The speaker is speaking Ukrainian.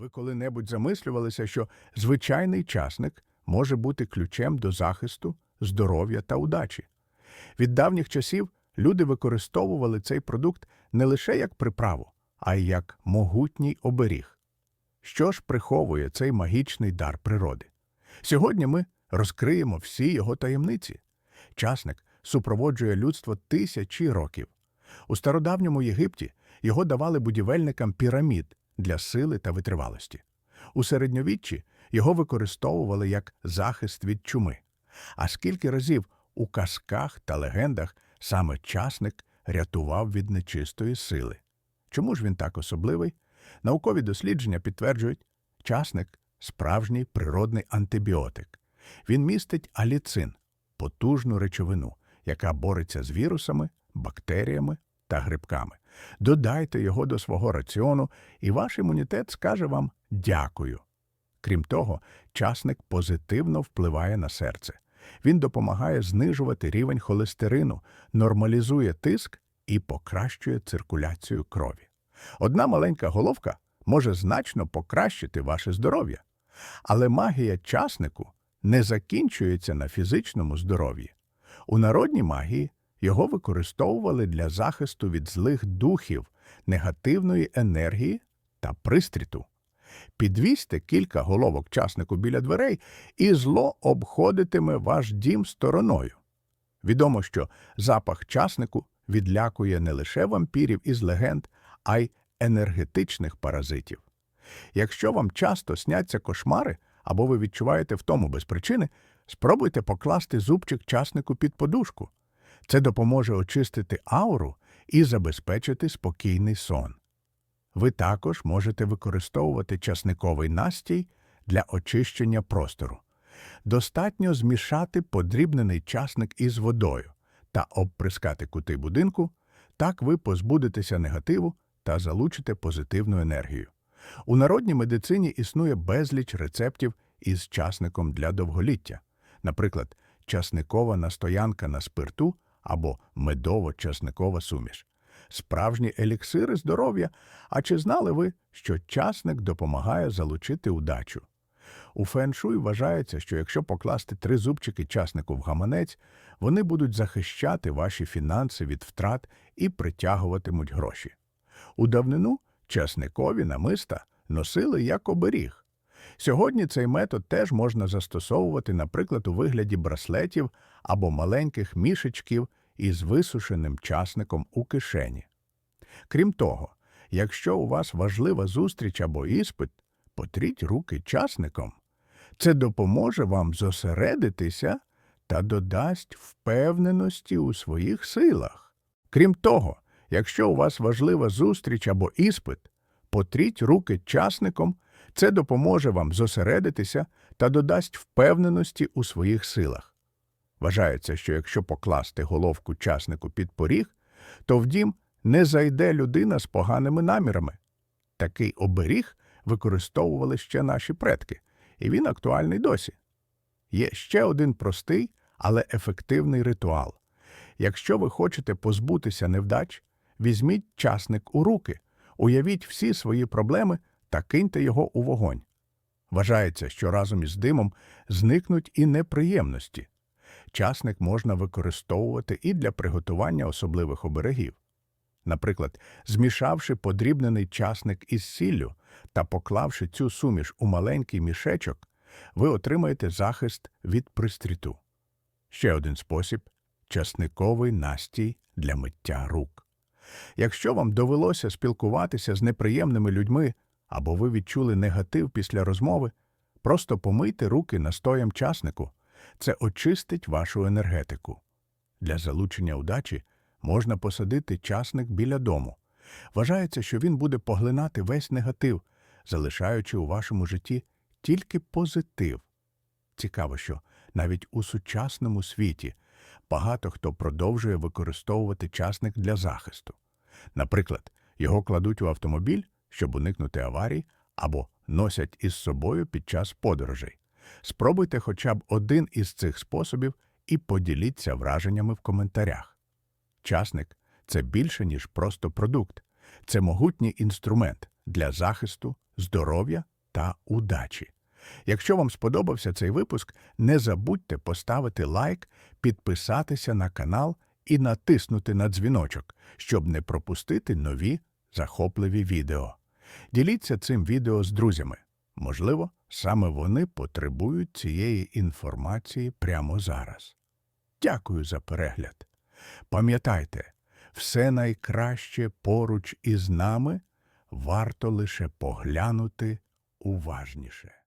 Ви коли-небудь замислювалися, що звичайний часник може бути ключем до захисту, здоров'я та удачі. Від давніх часів люди використовували цей продукт не лише як приправу, а й як могутній оберіг. Що ж приховує цей магічний дар природи? Сьогодні ми розкриємо всі його таємниці. Часник супроводжує людство тисячі років. У стародавньому Єгипті його давали будівельникам пірамід для сили та витривалості. У середньовіччі його використовували як захист від чуми. А скільки разів у казках та легендах саме часник рятував від нечистої сили. Чому ж він так особливий? Наукові дослідження підтверджують, часник справжній природний антибіотик. Він містить аліцин, потужну речовину, яка бореться з вірусами, бактеріями та грибками. Додайте його до свого раціону, і ваш імунітет скаже вам дякую. Крім того, часник позитивно впливає на серце. Він допомагає знижувати рівень холестерину, нормалізує тиск і покращує циркуляцію крові. Одна маленька головка може значно покращити ваше здоров'я. Але магія часнику не закінчується на фізичному здоров'ї. У народній магії його використовували для захисту від злих духів, негативної енергії та пристріту. Підвісьте кілька головок часнику біля дверей, і зло обходитиме ваш дім стороною. Відомо, що запах часнику відлякує не лише вампірів із легенд, а й енергетичних паразитів. Якщо вам часто сняться кошмари або ви відчуваєте втому без причини, спробуйте покласти зубчик часнику під подушку. Це допоможе очистити ауру і забезпечити спокійний сон. Ви також можете використовувати часниковий настій для очищення простору. Достатньо змішати подрібнений часник із водою та обприскати кути будинку, так ви позбудетеся негативу та залучите позитивну енергію. У народній медицині існує безліч рецептів із часником для довголіття, наприклад, часникова настоянка на спирту або медово-часникова суміш. Справжні еліксири здоров'я. А чи знали ви, що часник допомагає залучити удачу? У феншуй вважається, що якщо покласти три зубчики часнику в гаманець, вони будуть захищати ваші фінанси від втрат і притягуватимуть гроші. У давнину часникові намиста носили як оберіг. Сьогодні цей метод теж можна застосовувати, наприклад, у вигляді браслетів або маленьких мішечків із висушеним часником у кишені. Крім того, якщо у вас важлива зустріч або іспит, потріть руки часником. Це допоможе вам зосередитися та додасть впевненості у своїх силах. Крім того, якщо у вас важлива зустріч або іспит, потріть руки часником, це допоможе вам зосередитися та додасть впевненості у своїх силах. Вважається, що якщо покласти головку часнику під поріг, то в дім не зайде людина з поганими намірами. Такий оберіг використовували ще наші предки, і він актуальний досі. Є ще один простий, але ефективний ритуал. Якщо ви хочете позбутися невдач, візьміть часник у руки, уявіть всі свої проблеми та киньте його у вогонь. Вважається, що разом із димом зникнуть і неприємності. Часник можна використовувати і для приготування особливих оберегів. Наприклад, змішавши подрібнений часник із сіллю та поклавши цю суміш у маленький мішечок, ви отримаєте захист від пристріту. Ще один спосіб часниковий настій для миття рук. Якщо вам довелося спілкуватися з неприємними людьми або ви відчули негатив після розмови, просто помийте руки настоєм часнику. Це очистить вашу енергетику. Для залучення удачі можна посадити часник біля дому. Вважається, що він буде поглинати весь негатив, залишаючи у вашому житті тільки позитив. Цікаво, що навіть у сучасному світі багато хто продовжує використовувати часник для захисту. Наприклад, його кладуть у автомобіль, щоб уникнути аварій, або носять із собою під час подорожей. Спробуйте хоча б один із цих способів і поділіться враженнями в коментарях. Часник це більше, ніж просто продукт. Це могутній інструмент для захисту, здоров'я та удачі. Якщо вам сподобався цей випуск, не забудьте поставити лайк, підписатися на канал і натиснути на дзвіночок, щоб не пропустити нові захопливі відео. Діліться цим відео з друзями. Можливо, саме вони потребують цієї інформації прямо зараз. Дякую за перегляд. Пам'ятайте, все найкраще поруч із нами варто лише поглянути уважніше.